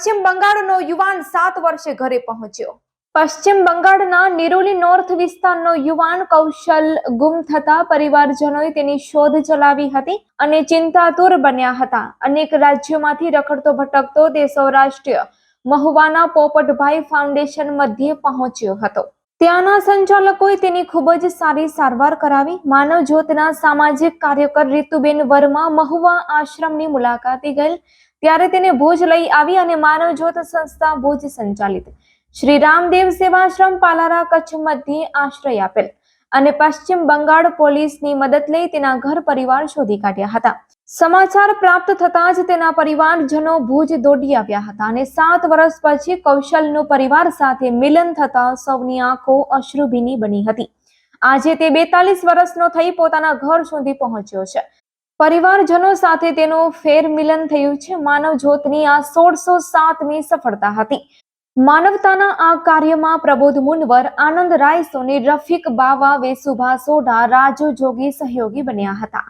પશ્ચિમ બંગાળનો યુવાન સાત વર્ષે ઘરે પહોંચ્યો. પશ્ચિમ બંગાળના નિરોલી નોર્થ વિસ્તારનો યુવાન કૌશલ ગુમ થતા પરિવારજનોએ તેની શોધ ચલાવી હતી અને ચિંતાતુર બન્યા હતા. અનેક રાજ્યોમાંથી રખડતો ભટકતો તે સૌરાષ્ટ્રીય મહુવાના પોપટભાઈ ફાઉન્ડેશન મધ્યે પહોંચ્યો હતો. ત્યાંના સંચાલકોએ તેની ખૂબ જ સારી સારવાર કરાવી. માનવ જ્યોતના સામાજિક કાર્યકર રીતુબેન વર્મા મહુવા આશ્રમની મુલાકાતે ગયેલ. ત્યારે તેને ભુજ લઈ આવી અને માનવ જ્યોત સંસ્થા ભુજ સંચાલિત. શ્રી રામદેવ સેવાશ્રમ પાલારા કચ્છ મધ્યે આશ્રય આપેલ અને પશ્ચિમ બંગાળ પોલીસની મદદ લઈ તેના ઘર પરિવાર શોધી કાઢ્યા હતા. સમાચાર પ્રાપ્ત થતાં જ તેના પરિવારજનો ભુજ દોડી આવ્યા હતા અને સાત વર્ષ પછી કૌશલનું પરિવાર સાથે મિલન થતા સૌની આંખો અશ્રુભીની બની હતી. આજે તે બેતાલીસ વર્ષનો થઈ પોતાના ઘર સુધી પહોંચ્યો છે. પરિવારજનો સાથે તેનું ફેર મિલન થયું છે. માનવ જ્યોતની આ સોળસો સાતમી સફળતા હતી. માનવતાના આ કાર્યમાં પ્રબોધ મુનવર, આનંદ રાય સોની રફીક બાવા, વેસુભા સોઢા, રાજુ જોગી સહયોગી બન્યા હતા.